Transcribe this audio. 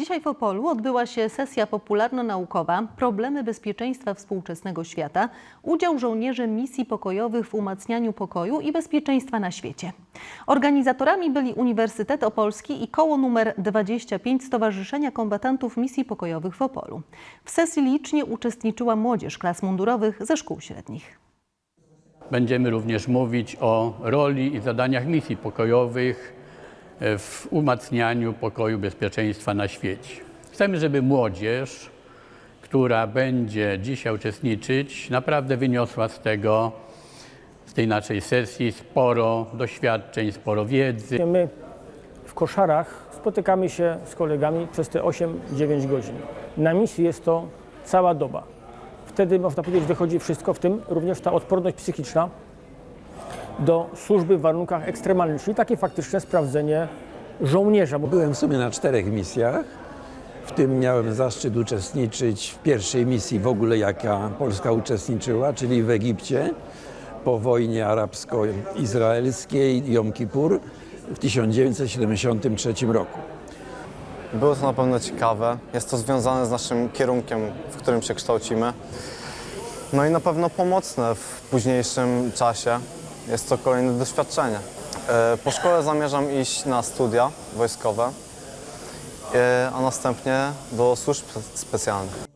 Dzisiaj w Opolu odbyła się sesja popularno-naukowa Problemy bezpieczeństwa współczesnego świata. Udział żołnierzy misji pokojowych w umacnianiu pokoju i bezpieczeństwa na świecie. Organizatorami byli Uniwersytet Opolski i koło numer 25 Stowarzyszenia Kombatantów Misji Pokojowych w Opolu. W sesji licznie uczestniczyła młodzież klas mundurowych ze szkół średnich. Będziemy również mówić o roli i zadaniach misji pokojowych w umacnianiu pokoju bezpieczeństwa na świecie. Chcemy, żeby młodzież, która będzie dzisiaj uczestniczyć, naprawdę wyniosła z tego, z tej naszej sesji sporo doświadczeń, sporo wiedzy. My w koszarach spotykamy się z kolegami przez te 8-9 godzin. Na misji jest to cała doba. Wtedy można powiedzieć, wychodzi wszystko, w tym również ta odporność psychiczna do służby w warunkach ekstremalnych, czyli takie faktyczne sprawdzenie żołnierza. Byłem w sumie na czterech misjach. W tym miałem zaszczyt uczestniczyć w pierwszej misji w ogóle, jaka Polska uczestniczyła, czyli w Egipcie po wojnie arabsko-izraelskiej Jom Kippur w 1973 roku. Było to na pewno ciekawe. Jest to związane z naszym kierunkiem, w którym się kształcimy. No i na pewno pomocne w późniejszym czasie. Jest to kolejne doświadczenie. E, Po szkole zamierzam iść na studia wojskowe, e, a następnie do służb specjalnych.